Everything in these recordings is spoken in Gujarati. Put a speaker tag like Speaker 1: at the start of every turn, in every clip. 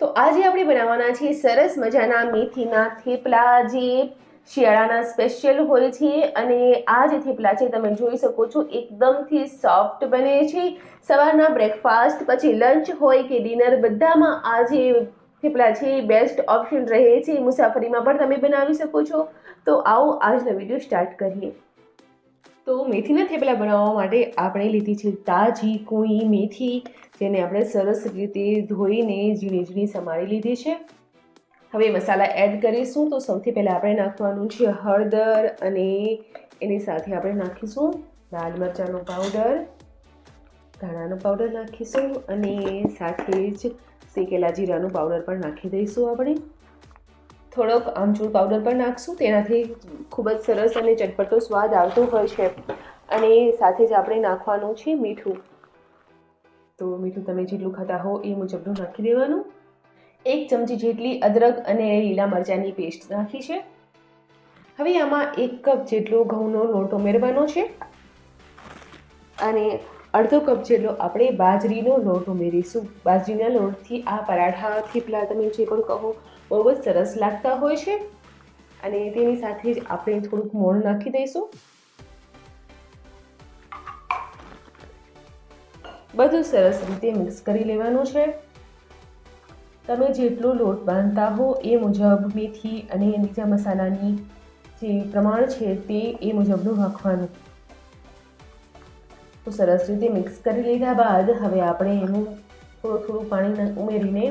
Speaker 1: તો આજે આપણે બનાવવાના છે સરસ મજાના મેથીના થેપલા. જે શિયાળાના સ્પેશિયલ હોય છે અને આ જે થેપલા છે તમે જોઈ શકો છો, એકદમથી સોફ્ટ બને છે. સવારના બ્રેકફાસ્ટ પછી લંચ હોય કે ડિનર બધામાં આ જે થેપલા છે બેસ્ટ ઓપ્શન રહે છે. મુસાફરીમાં પણ તમે બનાવી શકો છો. તો આવો આજનો વીડિયો સ્ટાર્ટ કરીએ. તો મેથીના થેપલા બનાવવા માટે આપણે લીધી છે તાજી, કૂઈ મેથી. જેને આપણે સરસ રીતે ધોઈને ઝીણી ઝીણી સમારી લીધી છે. હવે મસાલા એડ કરીશું તો સૌથી પહેલાં આપણે નાખવાનું છે હળદર અને એની સાથે આપણે નાખીશું લાલ મરચાંનો પાવડર, ધાણાનો પાવડર નાખીશું અને સાથે જ શેકેલા જીરાનું પાવડર પણ નાખી દઈશું આપણે. થોડોક આમચૂર પાવડર પણ નાખશું. તેનાથી ખૂબ જ સરસ અને ચટપટો સ્વાદ આવતો હોય છે. અને સાથે જ આપણે નાખવાનું છે મીઠું. તો મીઠું તમે જેટલું ખાતા હો એ મુજબનું નાખી દેવાનું. એક ચમચી જેટલી અદરક અને લીલા મરચાંની પેસ્ટ નાખી છે. હવે આમાં એક કપ જેટલો ઘઉંનો લોટ ઉમેરવાનો છે. અને અડધો કપ જેટલો આપણે બાજરીનો લોટ ઉમેરીશું. બાજરીના લોટથી આ પરાઠા થેપલા તમે જે પણ કહો, બહુ જ સરસ લાગતા હોય છે. અને તેની સાથે જ આપણે થોડુંક મોણ નાખી દઈશું. બધું સરસ રીતે મિક્સ કરી લેવાનું છે. તમે જેટલો લોટ બાંધતા હો એ મુજબ મેથી અને બીજા મસાલાની જે પ્રમાણ છે તે એ મુજબનું રાખવાનું તો સરસ રીતે મિક્સ કરી લીધા બાદ હવે આપણે એનું થોડું થોડું પાણી ઉમેરીને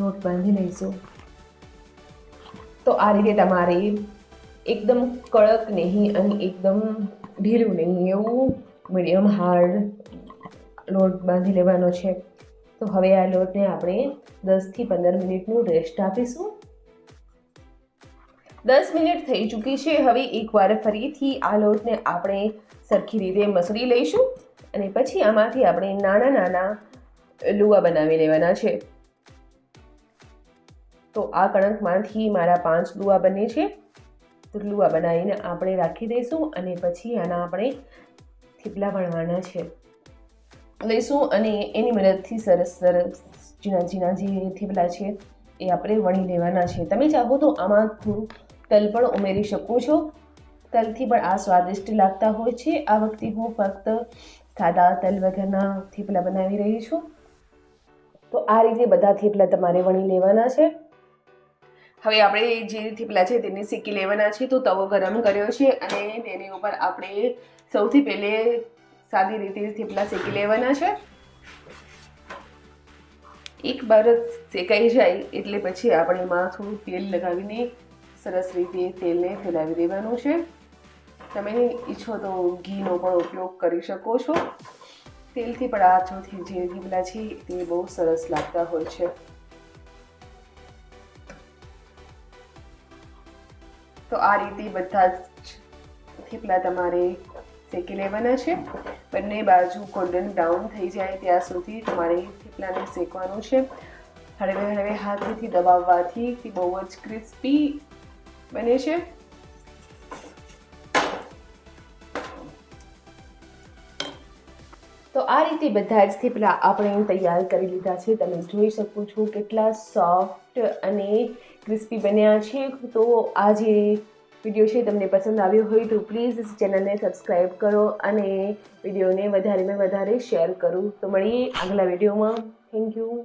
Speaker 1: લોટ બાંધી લઈશું. તો આ રીતે તમારે એકદમ કડક નહીં અને એકદમ ઢીલું નહીં, એવું મીડિયમ હાર્ડ લોટ બાંધી લેવાનો છે. તો હવે આ લોટને આપણે દસથી પંદર મિનિટનું રેસ્ટ આપીશું. દસ મિનિટ થઈ ચૂકી છે. હવે એકવાર ફરીથી આ લોટને આપણે સરખી રીતે મસળી લઈશું અને પછી આમાંથી આપણે નાના નાના લુવા બનાવી લેવાના છે. તો આ કણકમાંથી મારા પાંચ લુવા બને છે. તો લુવા બનાવીને આપણે રાખી દઈશું અને પછી આના આપણે થેપલા વણવાના છે. લઈશું અને એની મદદથી સરસ સરસ ઝીણા ઝીણા જે થેપલા છે એ આપણે વણી લેવાના છે. તમે ચાહો તો આમાં થોડું તલ પણ ઉમેરી શકો છો. તલથી પણ આ સ્વાદિષ્ટ લાગતા હોય છે. આ વખતે હું ફક્ત સાદા તલ વગરના થેપલા બનાવી રહી છું. તો આ રીતે બધા થેપલા તમારે વણી લેવાના છે. હવે આપણે જે થેપલા છે તેને શેકી લેવાના છે. તો તવો ગરમ કર્યો છે અને તેની ઉપર આપણે સૌથી પહેલે સાદી રીતે થેપલા શેકી લેવાના છે. એક બાર શેકાઈ જાય એટલે પછી આપણે એમાં થોડું તેલ લગાવીને સરસ રીતે તેલને ફેલાવી દેવાનું છે. તમે ઈચ્છો તો ઘીનો પણ ઉપયોગ કરી શકો છો. તેલથી પણ આ ચોથી જે થેપલા છે તે બહુ સરસ લાગતા હોય છે. તો આ રીતે બધા જ થેપલા તમારે શેકી લેવાના છે. બંને બાજુ ગોલ્ડન બ્રાઉન થઈ જાય ત્યાં સુધી તમારે થેપલાને શેકવાનું છે. હળવે હળવે હાથેથી દબાવવાથી તે બહુ જ ક્રિસ્પી બને છે તો આ રીતે બધા જ થેપલા આપણે તૈયાર કરી લીધા છે. તમે જોઈ શકો છો કેટલા સોફ્ટ અને ક્રિસ્પી બન્યા છે. તો આ જે વીડિયો છે તમને પસંદ આવ્યો હોય તો પ્લીઝ ચેનલને સબસ્ક્રાઈબ કરો અને વિડીયોને વધારેમાં વધારે શેર કરો. તો મળીએ આગલા વિડીયોમાં. Thank you